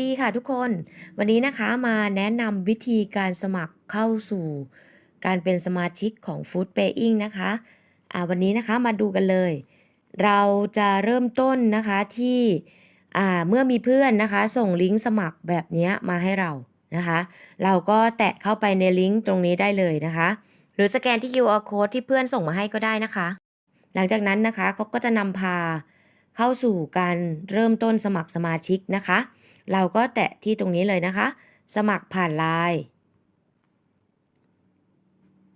ดีค่ะทุกคน วันนี้นะคะมาแนะนำวิธีการสมัครเข้าสู่ การเป็นสมาชิกของ Food Paying นะคะอ่าวันนี้นะคะมาดูกันเลย เราจะเริ่มต้นนะคะที่อ่าเมื่อมีเพื่อนนะคะ ส่งลิงก์สมัครแบบนี้มาให้เรานะคะ เราก็แตะเข้าไปในลิงก์ตรงนี้ได้เลยนะคะ หรือสแกนที่ QR code ที่เพื่อนส่งมาให้ก็ได้นะคะ หลังจากนั้นนะคะเขาก็จะนำพาเข้าสู่การเริ่มต้นสมัครสมาชิกนะคะ เราก็แตะที่ตรงนี้เลยนะคะ สมัครผ่านไลน์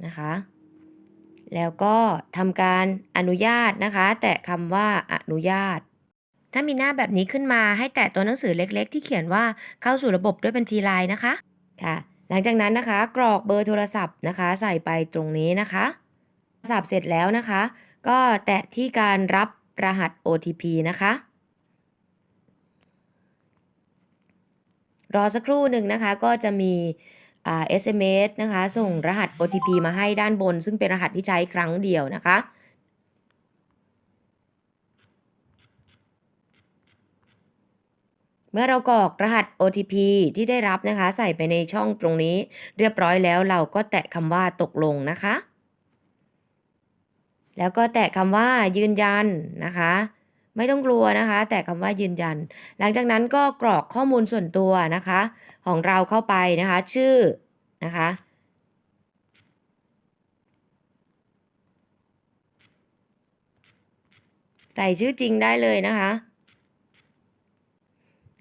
นะคะ แล้วก็ทำการอนุญาตนะคะ แตะคำว่าอนุญาต ถ้ามีหน้าแบบนี้ขึ้นมาให้แตะตัวหนังสือเล็ก ๆ ที่เขียนว่าเข้าสู่ระบบด้วยบัญชีไลน์นะคะค่ะหลังจากนั้นนะคะ กรอกเบอร์โทรศัพท์นะคะ ใส่ไปตรงนี้นะคะสับเสร็จแล้วนะคะ ก็แตะที่การรับรหัส OTP นะคะ รอสักครู่หนึ่งนะคะก็จะมีอ่า SMS นะคะ ส่งรหัส OTP มาให้ด้านบน ซึ่งเป็นรหัสที่ใช้ครั้งเดียวนะคะเมื่อเรากรอกรหัส OTP ที่ได้รับนะคะ ใส่ไปในช่องตรงนี้ เรียบร้อยแล้วเราก็แตะคำว่าตกลงนะคะ แล้วก็แตะคำว่ายืนยันนะคะ ไม่ต้องกลัวนะคะ แต่คำว่ายืนยัน หลังจากนั้นก็กรอกข้อมูลส่วนตัวนะคะ ของเราเข้าไปนะคะ ชื่อนะคะใส่ชื่อจริงได้เลยนะคะ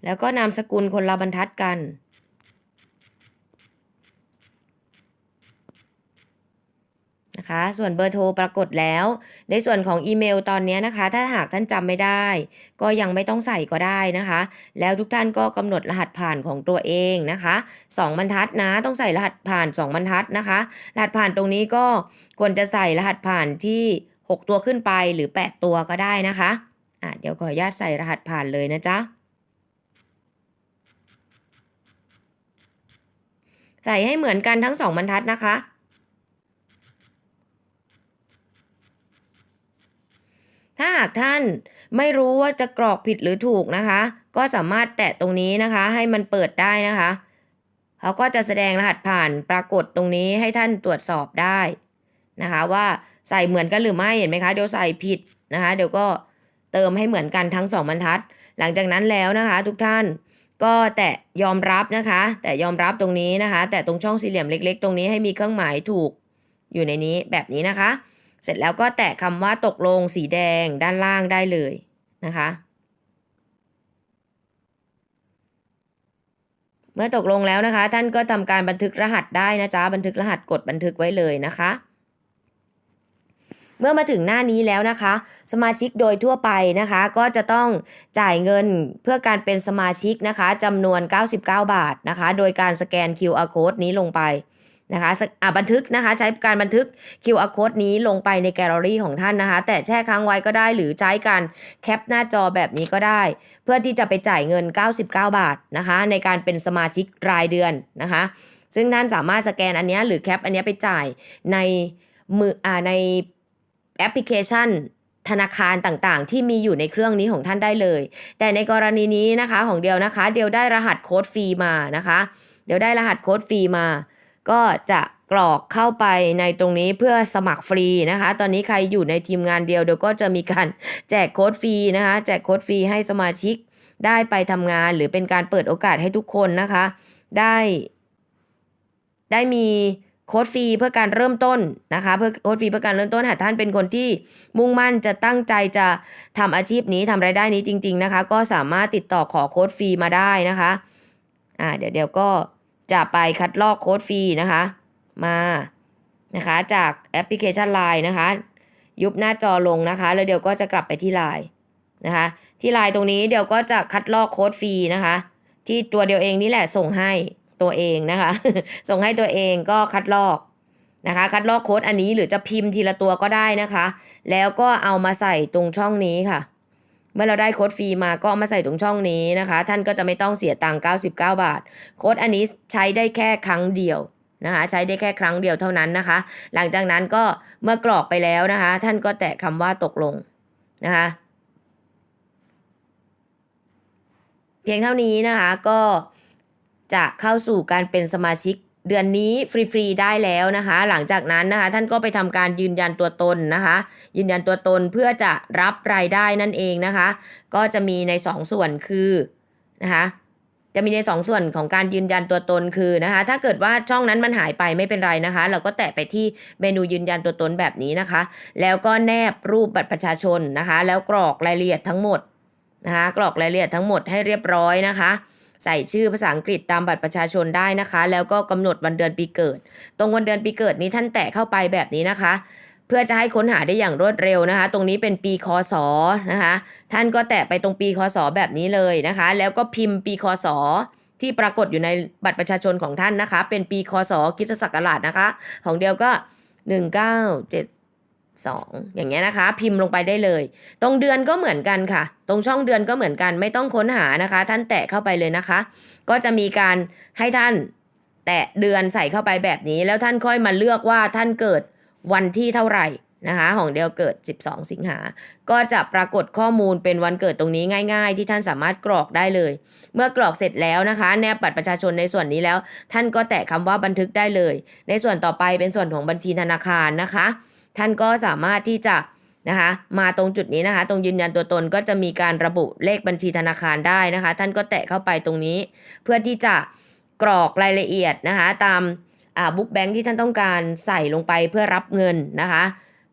แล้วก็นามสกุลคนละบรรทัดกัน นะคะ ส่วนเบอร์โทรปรากฏแล้ว ในส่วนของอีเมลตอนนี้นะคะ ถ้าหากท่านจำไม่ได้ ก็ยังไม่ต้องใส่ก็ได้นะคะ แล้วทุกท่านก็กำหนดรหัสผ่านของตัวเองนะคะ 2 บรรทัดนะ ต้องใส่รหัสผ่าน 2 บรรทัดนะคะ รหัสผ่านตรงนี้ก็ควรจะใส่รหัสผ่านที่ 6 ตัวขึ้นไปหรือ 8 ตัวก็ได้นะคะอะเดี๋ยวขออนุญาตใส่รหัสผ่านเลยนะจ๊ะใส่ให้เหมือนกันทั้ง2บรรทัดนะคะ ถ้าหากท่านไม่รู้ว่าจะกรอกผิดหรือถูกนะคะ ก็สามารถแตะตรงนี้นะคะ ให้มันเปิดได้นะคะเขาก็จะแสดงรหัสผ่านปรากฏตรงนี้ให้ท่านตรวจสอบได้นะคะ ว่าใส่เหมือนกันหรือไม่เห็นไหมคะเดี๋ยวใส่ผิดนะคะ เดี๋ยวก็เติมให้เหมือนกันทั้งสองบรรทัด หลังจากนั้นแล้วนะคะ ทุกท่านก็แตะยอมรับนะคะ แต่ยอมรับตรงนี้นะคะ แต่ตรงช่องสี่เหลี่ยมเล็ก ๆ ตรงนี้ให้มีเครื่องหมายถูกอยู่ในนี้แบบนี้นะคะ เสร็จแล้วก็แตะคำว่าตกลงสีแดงด้านล่างได้เลยนะคะ เมื่อตกลงแล้วนะคะ ท่านก็ทำการบันทึกรหัสได้นะจ๊ะบันทึกรหัสกดบันทึกไว้เลยนะคะเมื่อมาถึงหน้านี้แล้วนะคะ สมาชิกโดยทั่วไปนะคะ ก็จะต้องจ่ายเงินเพื่อการเป็นสมาชิกนะคะจำนวน 99 บาทนะคะ โดยการสแกน QR code นี้ลงไป นะคะบันทึกนะคะ ใช้การบันทึก QR code นี้ลงไปในแกลเลอรี่ของท่านนะคะ แต่แช่ค้างไว้ก็ได้หรือใช้การแคปหน้าจอแบบนี้ก็ได้ เพื่อที่จะไปจ่ายเงิน 99 บาทนะคะ ในการเป็นสมาชิกรายเดือนนะคะ ซึ่งท่านสามารถสแกนอันนี้หรือแคปอันนี้ไปจ่ายในมืออ่าในแอปพลิเคชันธนาคารต่างๆ ที่มีอยู่ในเครื่องนี้ของท่านได้เลย แต่ในกรณีนี้นะคะของเดียวนะคะ เดียวได้รหัสโค้ดฟรีมานะคะ เดี๋ยวได้รหัสโค้ดฟรีมา ก็จะกรอกเข้าไปในตรงนี้เพื่อสมัครฟรีนะคะ ตอนนี้ใครอยู่ในทีมงานเดียวเดี๋ยวก็จะมีการแจกโค้ดฟรีนะคะ แจกโค้ดฟรีให้สมาชิกได้ไปทำงานหรือเป็นการเปิดโอกาสให้ทุกคนนะคะ ได้ ได้มีโค้ดฟรีเพื่อการเริ่มต้นนะคะ เพื่อโค้ดฟรีเพื่อการเริ่มต้นหากท่านเป็นคนที่มุ่งมั่นจะตั้งใจจะทำอาชีพนี้ทำรายได้นี้จริง ๆนะคะ ก็สามารถติดต่อขอโค้ดฟรีมาได้นะคะ อ่าเดี๋ยวเดี๋ยวก็ จะไปคัดลอกโค้ดฟรีนะคะ มานะคะจากแอปพลิเคชัน Line นะคะ ยุบหน้าจอลงนะคะ แล้วเดี๋ยวก็จะกลับไปที่ Line นะคะ ที่ Line ตรงนี้เดี๋ยวก็จะคัดลอกโค้ดฟรีนะคะ ที่ตัวเดียวเองนี่แหละส่งให้ตัวเองนะคะ ส่งให้ตัวเองก็คัดลอกนะคะ คัดลอกโค้ดอันนี้หรือจะพิมพ์ทีละตัวก็ได้นะคะ แล้วก็เอามาใส่ตรงช่องนี้ค่ะ เมื่อเราได้โค้ดฟรีมาก็เอามาใส่ตรงช่องนี้นะคะ ท่านก็จะไม่ต้องเสียตังค์99 บาท โค้ดอันนี้ใช้ได้แค่ครั้งเดียวนะคะ ใช้ได้แค่ครั้งเดียวเท่านั้นนะคะ หลังจากนั้นก็เมื่อกรอกไปแล้วนะคะ ท่านก็แตะคำว่าตกลงนะคะเพียงเท่านี้นะคะก็จะเข้าสู่การเป็นสมาชิก เดือนนี้ฟรีๆได้แล้วนะคะ หลังจากนั้นนะคะ ท่านก็ไปทำการยืนยันตัวตนนะคะ ยืนยันตัวตนเพื่อจะรับรายได้นั่นเองนะคะ ก็จะมีในสองส่วนคือนะคะจะมีในสองส่วนของการยืนยันตัวตนคือนะคะ ถ้าเกิดว่าช่องนั้นมันหายไปไม่เป็นไรนะคะ เราก็แตะไปที่เมนูยืนยันตัวตนแบบนี้นะคะ แล้วก็แนบรูปบัตรประชาชนนะคะ แล้วกรอกรายละเอียดทั้งหมดนะคะ กรอกรายละเอียดทั้งหมดให้เรียบร้อยนะคะ ใส่ชื่อภาษาอังกฤษตามบัตรประชาชนได้นะคะ แล้วก็กำหนดวันเดือนปีเกิด ตรงวันเดือนปีเกิดนี้ท่านแตะเข้าไปแบบนี้นะคะ เพื่อจะให้ค้นหาได้อย่างรวดเร็วนะคะ ตรงนี้เป็นปีคศนะคะ ท่านก็แตะไปตรงปีคศแบบนี้เลยนะคะ แล้วก็พิมพ์ปีคศที่ปรากฏอยู่ในบัตรประชาชนของท่านนะคะ เป็นปีคศคิสศักราชนะคะ ของเดียวก็ 2 อย่างเงี้ยนะคะ พิมพ์ลงไปได้เลย ตรงเดือนก็เหมือนกันค่ะ ตรงช่องเดือนก็เหมือนกันไม่ต้องค้นหานะคะ ท่านแตะเข้าไปเลยนะคะ ก็จะมีการให้ท่านแตะเดือนใส่เข้าไปแบบนี้ แล้วท่านค่อยมาเลือกว่าท่านเกิดวันที่เท่าไหร่นะคะของเดียวเกิด 12 สิงหา ก็จะปรากฏข้อมูลเป็นวันเกิดตรงนี้ง่าย ๆ ที่ท่านสามารถกรอกได้เลย เมื่อกรอกเสร็จแล้วนะคะแนบบัตรประชาชนในส่วนนี้แล้ว ท่านก็แตะคำว่าบันทึกได้เลย ในส่วนต่อไปเป็นส่วนของบัญชีธนาคารนะคะ ท่านก็สามารถที่จะนะคะมาตรงจุดนี้นะคะ ตรงยืนยันตัวตนก็จะมีการระบุเลขบัญชีธนาคารได้นะคะ ท่านก็แตะเข้าไปตรงนี้ เพื่อที่จะกรอกรายละเอียดนะคะ ตามบุ๊กแบงค์ที่ท่านต้องการใส่ลงไปเพื่อรับเงินนะคะ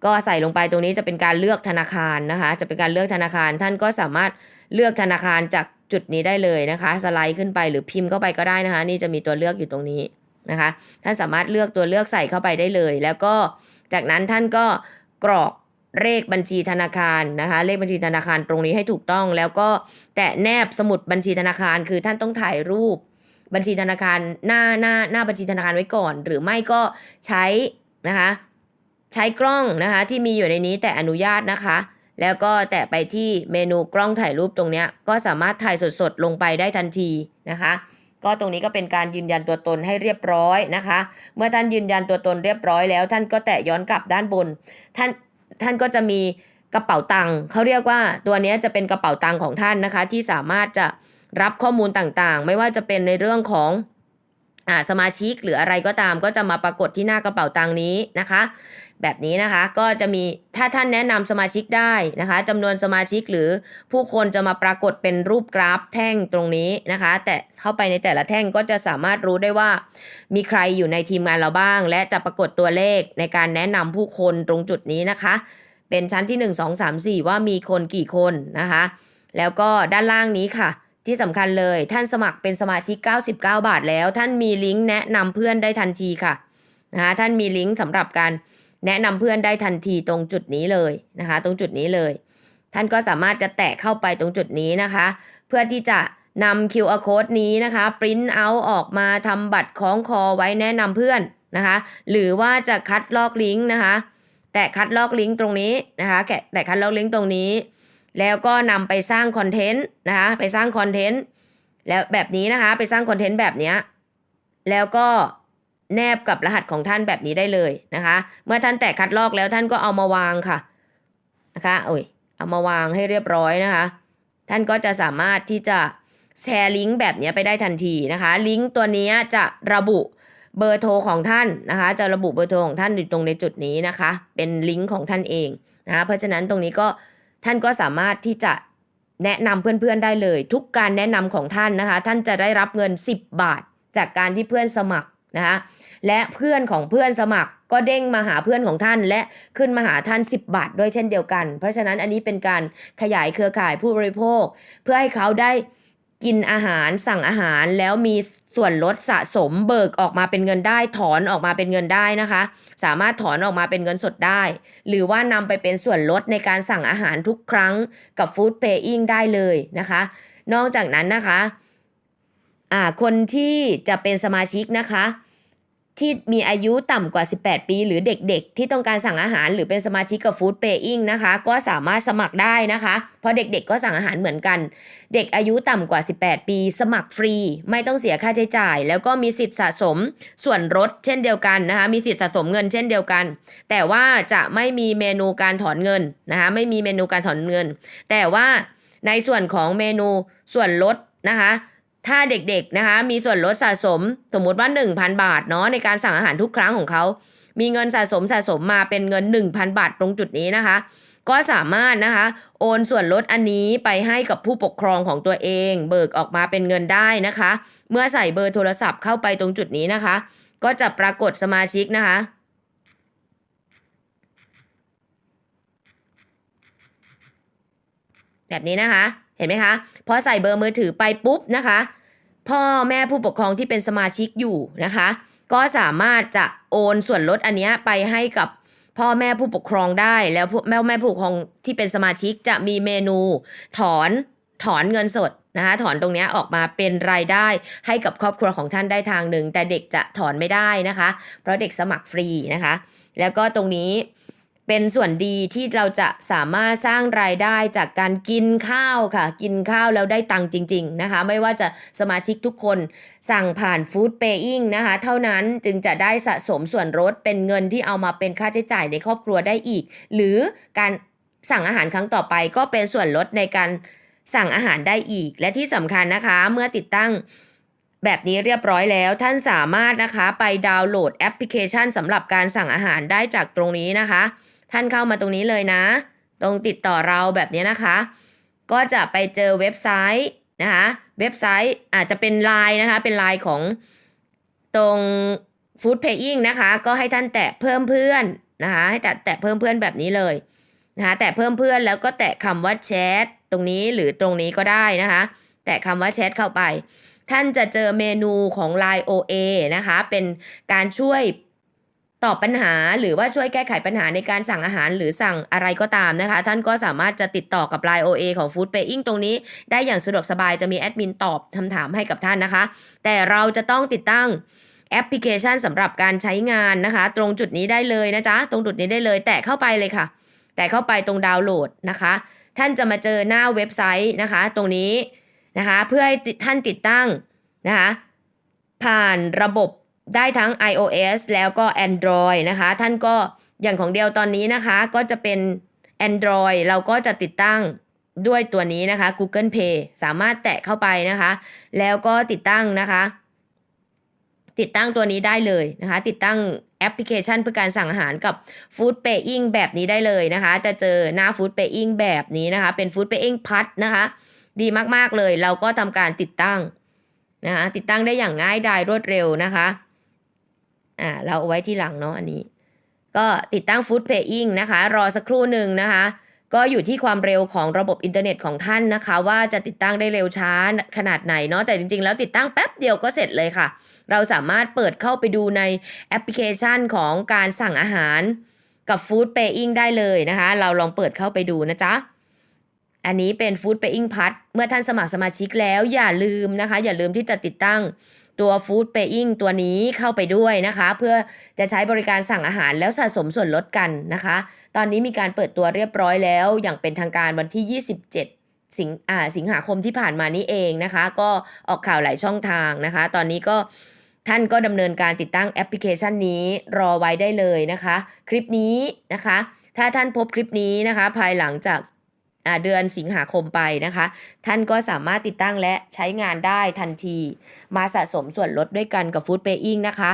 ก็ใส่ลงไปตรงนี้จะเป็นการเลือกธนาคารนะคะ จะเป็นการเลือกธนาคาร ท่านก็สามารถเลือกธนาคารจากจุดนี้ได้เลยนะคะ สไลด์ขึ้นไปหรือพิมพ์เข้าไปก็ได้นะคะ นี่จะมีตัวเลือกอยู่ตรงนี้นะคะ ท่านสามารถเลือกตัวเลือกใส่เข้าไปได้เลย แล้วก็ จากนั้นท่านก็กรอกเลขบัญชีธนาคารนะคะ เลขบัญชีธนาคารตรงนี้ให้ถูกต้อง แล้วก็แตะแนบสมุดบัญชีธนาคาร คือท่านต้องถ่ายรูปบัญชีธนาคารหน้าหน้าหน้าบัญชีธนาคารไว้ก่อน หรือไม่ก็ใช้นะคะ ใช้กล้องนะคะที่มีอยู่ในนี้แต่อนุญาตนะคะ แล้วก็แตะไปที่เมนูกล้องถ่ายรูปตรงนี้ก็สามารถถ่ายสดๆลงไปได้ทันทีนะคะ ก็ตรงนี้ก็เป็นการยืนยันตัวตนให้เรียบร้อยนะคะ เมื่อท่านยืนยันตัวตนเรียบร้อยแล้ว ท่านก็แตะย้อนกลับด้านบน ท่านท่านก็จะมีกระเป๋าตังค์เขาเรียกว่าตัวนี้จะเป็นกระเป๋าตังค์ของท่านนะคะ ที่สามารถจะรับข้อมูลต่างๆ ไม่ว่าจะเป็นในเรื่องของอสมาชิกหรืออะไรก็ตามก็จะมาปรากฏที่หน้ากระเป๋าตังค์นี้นะคะ แบบนี้นะคะก็จะมีถ้าท่านแนะนำสมาชิกได้นะคะจำนวนสมาชิกหรือผู้คนจะมาปรากฏเป็นรูปกราฟแท่งตรงนี้นะคะ แต่เข้าไปในแต่ละแท่งก็จะสามารถรู้ได้ว่า มีใครอยู่ในทีมงานเราบ้าง และจะปรากฏตัวเลขในการแนะนำผู้คนตรงจุดนี้นะคะ เป็นชั้นที่ 1 2 3 4 ว่ามีคนกี่คนนะคะ แล้วก็ด้านล่างนี้ค่ะที่สำคัญเลยท่านสมัครเป็นสมาชิก 99 บาทแล้ว ท่านมีลิงก์แนะนำเพื่อนได้ทันทีค่ะนะคะท่านมีลิงก์สำหรับการ แนะนำเพื่อนได้ทันทีตรงจุดนี้เลยนะคะ ตรงจุดนี้เลย ท่านก็สามารถจะแตะเข้าไปตรงจุดนี้นะคะ เพื่อที่จะนำ QR code นี้นะคะปริ้นเอาออกมาทำบัตรคล้องคอไว้แนะนำเพื่อนนะคะ หรือว่าจะคัดลอกลิงก์นะคะ แตะคัดลอกลิงก์ตรงนี้นะคะแกแตะคัดลอกลิงก์ตรงนี้ แล้วก็นำไปสร้างคอนเทนต์นะคะ ไปสร้างคอนเทนต์แล้วแบบนี้นะคะ ไปสร้างคอนเทนต์แบบนี้แล้วก็ แนบกับรหัสของท่านแบบนี้ได้เลยนะคะ เมื่อท่านแตะคัดลอกแล้วท่านก็เอามาวางค่ะนะคะโอ้ยเอามาวางให้เรียบร้อยนะคะ ท่านก็จะสามารถที่จะแชร์ลิงก์แบบนี้ไปได้ทันทีนะคะ ลิงก์ตัวนี้จะระบุเบอร์โทรของท่านนะคะ จะระบุเบอร์โทรของท่านอยู่ตรงในจุดนี้นะคะ เป็นลิงก์ของท่านเองนะคะเพราะฉะนั้นตรงนี้ก็ท่านก็สามารถที่จะแนะนำเพื่อนๆได้เลย ทุกการแนะนำของท่านนะคะ ท่านจะได้รับเงิน 10 บาทจากการที่เพื่อนสมัครนะคะ และเพื่อนของเพื่อนสมัครก็เด้งมาหาเพื่อนของท่าน และขึ้นมาหาท่าน 10 บาทด้วยเช่นเดียวกัน เพราะฉะนั้นอันนี้เป็นการขยายเครือข่ายผู้บริโภค เพื่อให้เขาได้กินอาหารสั่งอาหารแล้วมีส่วนลดสะสมเบิกออกมาเป็นเงินได้ ถอนออกมาเป็นเงินได้นะคะ สามารถถอนออกมาเป็นเงินสดได้ หรือว่านำไปเป็นส่วนลดในการสั่งอาหารทุกครั้งกับฟู้ดเพย์อิงได้เลยนะคะ นอกจากนั้นนะคะอ่าคนที่จะเป็นสมาชิกนะคะ ที่มีอายุต่ำกว่า 18 ปี หรือเด็กๆ ที่ต้องการสั่งอาหารหรือเป็นสมาชิกกับฟู้ดเพย์อิงนะคะ ก็สามารถสมัครได้นะคะ เพราะเด็กๆ ก็สั่งอาหารเหมือนกัน เด็กอายุต่ำกว่า 18 ปี สมัครฟรี ไม่ต้องเสียค่าใช้จ่าย แล้วก็มีสิทธิ์สะสมส่วนลดเช่นเดียวกันนะคะ มีสิทธิ์สะสมเงินเช่นเดียวกัน แต่ว่าจะไม่มีเมนูการถอนเงินนะคะ ไม่มีเมนูการถอนเงิน แต่ว่าในส่วนของเมนูส่วนลดนะคะ ถ้าเด็กๆนะคะมีส่วนลดสะสมสมมุติว่า 1,000 บาทเนาะในการสั่งอาหารทุกครั้งของเขา มีเงินสะสมสะสมมาเป็นเงิน 1,000 บาทตรงจุดนี้นะคะ ก็สามารถนะคะโอนส่วนลดอันนี้ไปให้กับผู้ปกครองของตัวเอง เบิกออกมาเป็นเงินได้นะคะ เมื่อใส่เบอร์โทรศัพท์เข้าไปตรงจุดนี้นะคะ ก็จะปรากฏสมาชิกนะคะแบบนี้นะคะ เห็นไหมคะพอใส่เบอร์มือถือไปปุ๊บนะคะ พ่อแม่ผู้ปกครองที่เป็นสมาชิกอยู่นะคะ ก็สามารถจะโอนส่วนลดอันนี้ไปให้กับพ่อแม่ผู้ปกครองได้แล้วพวกแม่แม่ผู้ปกครองที่เป็นสมาชิกจะมีเมนูถอนถอนเงินสดนะคะถอนตรงนี้ออกมาเป็นรายได้ให้กับครอบครัวของท่านได้ทางหนึ่ง แต่เด็กจะถอนไม่ได้นะคะ เพราะเด็กสมัครฟรีนะคะ แล้วก็ตรงนี้ เป็นส่วนดีที่เราจะสามารถสร้างรายได้จากการกินข้าวค่ะ กินข้าวแล้วได้ตังค์จริง ๆนะคะ ไม่ว่าจะสมาชิกทุกคนสั่งผ่านฟู้ดเ a ย์อิงนะคะ เท่านั้นจึงจะได้สะสมส่วนลดเป็นเงินที่เอามาเป็นค่าใช้จ่ายในครอบครัวได้อีก หรือการสั่งอาหารครั้งต่อไปก็เป็นส่วนลดในการสั่งอาหารได้อีก และที่สำคัญนะคะ เมื่อติดตั้งแบบนี้เรียบร้อยแล้วท่านสามารถนะคะไปดาวน์โหลดแอปพลิเคชันสำหรับการสั่งอาหารได้จากตรงนี้นะคะ ท่านเข้ามาตรงนี้เลยนะ ตรงติดต่อเราแบบนี้นะคะ ก็จะไปเจอเว็บไซต์นะคะ เว็บไซต์อาจจะเป็นไลน์นะคะ เป็นไลน์ของตรง Food Paying นะคะ ก็ให้ท่านแตะเพิ่มเพื่อนนะคะ ให้แตะแตะเพิ่มเพื่อนแบบนี้เลยนะคะแตะเพิ่มเพื่อนแล้วก็แตะคำว่าแชทตรงนี้หรือตรงนี้ก็ได้นะคะ แตะคำว่าแชทเข้าไป ท่านจะเจอเมนูของ Line OA นะคะ เป็นการช่วย ตอบปัญหาหรือว่าช่วยแก้ไขปัญหาในการสั่งอาหารหรือสั่งอะไรก็ตามนะคะ ท่านก็สามารถจะติดต่อกับ Line OA ของ Food Paying ตรงนี้ ได้อย่างสะดวกสบายจะมีแอดมินตอบคำถามให้กับท่านนะคะ แต่เราจะต้องติดตั้งแอปพลิเคชันสำหรับการใช้งานนะคะ ตรงจุดนี้ได้เลยนะจ๊ะ ตรงจุดนี้ได้เลย แตะเข้าไปเลยค่ะ แตะเข้าไปตรงดาวน์โหลดนะคะ ท่านจะมาเจอหน้าเว็บไซต์นะคะ ตรงนี้นะคะ เพื่อให้ท่านติดตั้งนะคะผ่านระบบ ได้ทั้ง iOS แล้วก็ Android นะคะ ท่านก็อย่างของเดียวตอนนี้นะคะ ก็จะเป็น Android เราก็จะติดตั้งด้วยตัวนี้นะคะ Google Play สามารถแตะเข้าไปนะคะ แล้วก็ติดตั้งนะคะ ติดตั้งตัวนี้ได้เลยนะคะ ติดตั้งแอปพลิเคชันเพื่อการสั่งอาหารกับ Food Paying แบบนี้ได้เลยนะคะ จะเจอหน้า Food Paying แบบนี้นะคะ เป็น Food Paying พัดนะคะ ดีมากๆเลย เราก็ทำการติดตั้งนะคะ ติดตั้งได้อย่างง่ายดายรวดเร็วนะคะ อ่าเราเอาไว้ที่หลังเนาะอันนี้ ก็ติดตั้ง Food Paying นะคะ รอสักครู่หนึ่งนะคะ ก็อยู่ที่ความเร็วของระบบอินเทอร์เน็ตของท่านนะคะ ว่าจะติดตั้งได้เร็วช้าขนาดไหนเนาะแต่จริงๆ แล้วติดตั้งแป๊บเดียวก็เสร็จเลยค่ะ เราสามารถเปิดเข้าไปดูในแอปพลิเคชันของการสั่งอาหารกับ Food Paying ได้เลยนะคะ เราลองเปิดเข้าไปดูนะจ๊ะอันนี้เป็น Food Paying พัดเมื่อท่านสมัครสมาชิกแล้วอย่าลืมนะคะ อย่าลืมที่จะติดตั้ง ตัว Food Paying ตัวนี้เข้าไปด้วยนะคะ เพื่อจะใช้บริการสั่งอาหารแล้วสะสมส่วนลดกันนะคะ ตอนนี้มีการเปิดตัวเรียบร้อยแล้วอย่างเป็นทางการวันที่ 27สิงอ่าสิงหาคมที่ผ่านมานี้เองนะคะ ก็ออกข่าวหลายช่องทางนะคะ ตอนนี้ก็ท่านก็ดำเนินการติดตั้งแอปพลิเคชันนี้รอไว้ได้เลยนะคะ คลิปนี้นะคะ ถ้าท่านพบคลิปนี้นะคะ ภายหลังจาก เดือนสิงหาคมไปนะคะ ท่านก็สามารถติดตั้งและใช้งานได้ทันที มาสะสมส่วนลดด้วยกันกับ Food Paying นะคะ